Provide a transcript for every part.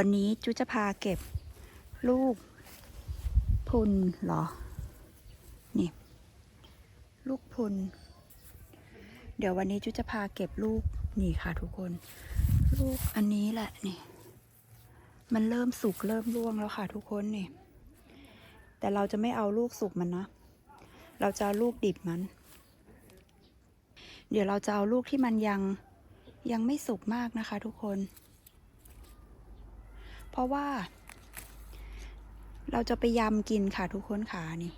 วันนี้จุจะพาเก็บลูกพุนเหรอ นี่ ลูกพุน เดี๋ยววันนี้จุจะพาเก็บลูกนี่ค่ะทุกคน ลูกอันนี้แหละนี่ มันเริ่มสุกเริ่มร่วงแล้วค่ะทุกคนนี่ แต่เราจะไม่เอาลูกสุกมันนะ เราจะเอาลูกดิบมัน เดี๋ยวเราจะเอาลูกที่มันยังยังไม่สุกมากนะคะ ทุกคน เพราะว่า เราจะไปยำกินค่ะทุกคนค่ะนี่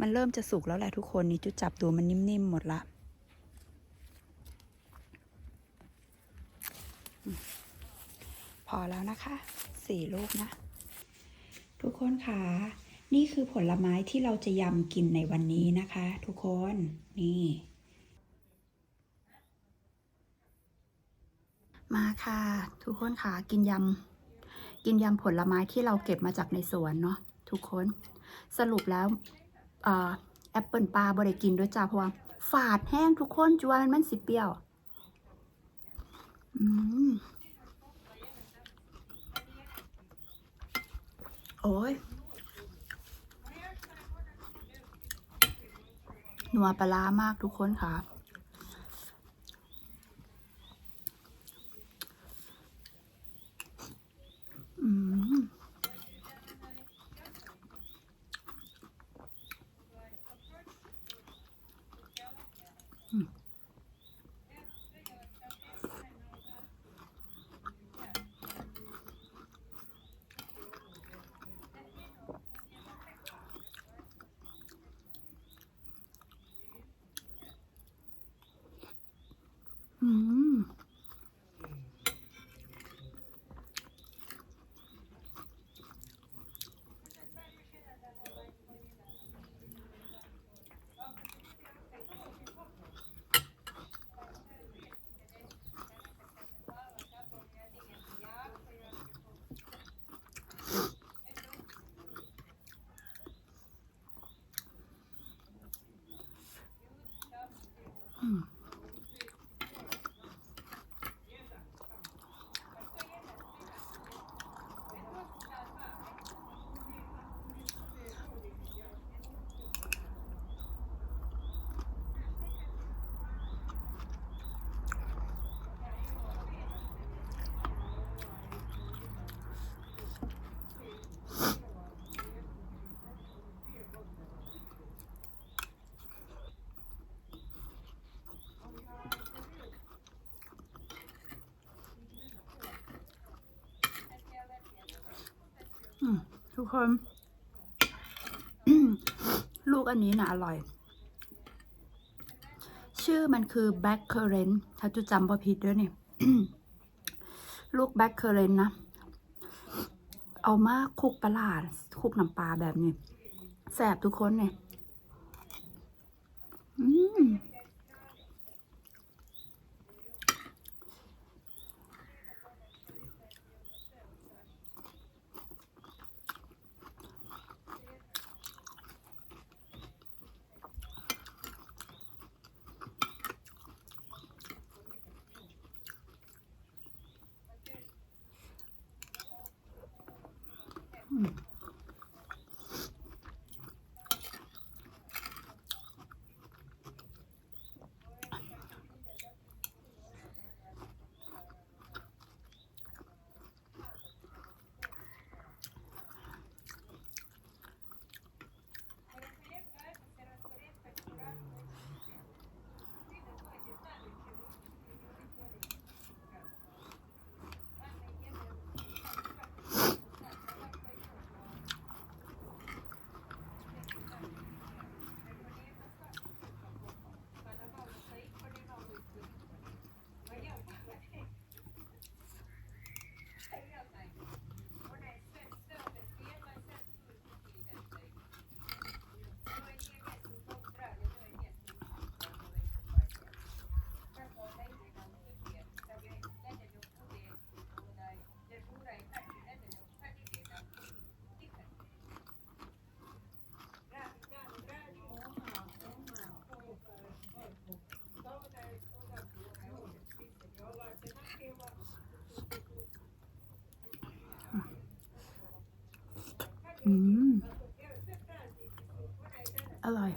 มันเริ่มจะสุกแล้วแหละทุกคนนี่จุดจับดูมันนิ่มๆหมดละพอแล้วนะคะสี่ลูกนะ ทุกคนค่ะ นี่คือผลไม้ที่เราจะยำกินในวันนี้นะคะ ทุกคนนี่มาค่ะ ทุกคนค่ะกินยำกินยำผลไม้ที่เราเก็บมาจากในสวนเนาะทุกคนสรุปแล้วอแอปเปิลปลาบริกินด้วยจ้าเพราะว่าฝาดแห้งทุกคนจวนมันสิเปรี้ยวอืมโอ้ย นัวปลาร้ามากทุกคนค่ะ อืม อืม อืม ทุกคน ลูกอันนี้นะอร่อย ชื่อมันคือ black currant ถ้าจุจำพอผิดด้วยนี่ลูก black currant นะ เอามาคลุกปลาร้าคลุกน้ำปลาแบบนี้แสบทุกคนเนี่ย อืม อร่อย